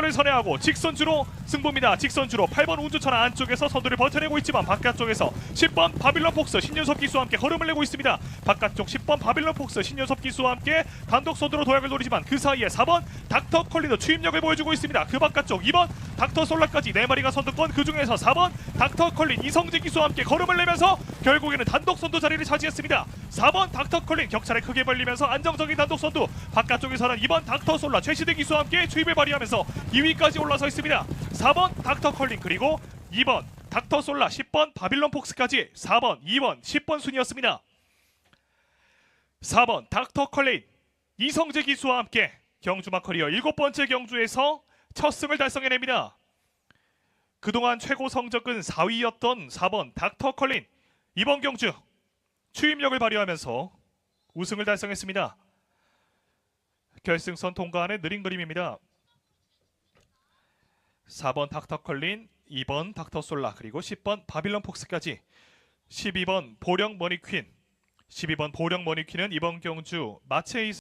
를 선회하고 직선주로 승부입니다. 직선주로 8번 운주천 안쪽에서 선두를 버텨내고 있지만 바깥쪽에서 10번 바빌론 폭스 신윤섭 기수와 함께 걸음을 내고 있습니다. 바깥쪽 10번 바빌론 폭스 신윤섭 기수와 함께 단독 선두로 도약을 노리지만 그 사이에 4번 닥터 컬리도 추임력을 보여주고 있습니다. 그 바깥쪽 2번 닥터 솔라까지 네 마리가 선두권 그 중에서 4번 닥터 컬린 이성진 기수와 함께 걸음을 내면서 결국에는 단독 선두 자리를 차지했습니다. 4번 닥터 컬린 격차를 크게 벌리면서 안정적인 단독 선두 바깥쪽에서는 2번 닥터 솔라 최시대 기수와 함께 추입을 발휘하면서 2위까지 올라서 있습니다. 4번 닥터 컬린 그리고 2번 닥터 솔라 10번 바빌론 폭스까지 4번 2번 10번 순이었습니다. 4번 닥터 컬린 이성재 기수와 함께 경주 마 커리어 일곱 번째 경주에서 첫 승을 달성해냅니다. 그동안 최고 성적은 4위였던 4번 닥터 컬린 이번 경주 추임력을 발휘하면서 우승을 달성했습니다. 결승선 통과하는 느린 그림입니다. 4번 닥터 컬린, 2번 닥터 솔라, 그리고 10번 바빌론 폭스까지. 12번 보령 머니퀸, 12번 보령 머니퀸은 이번 경주 마체이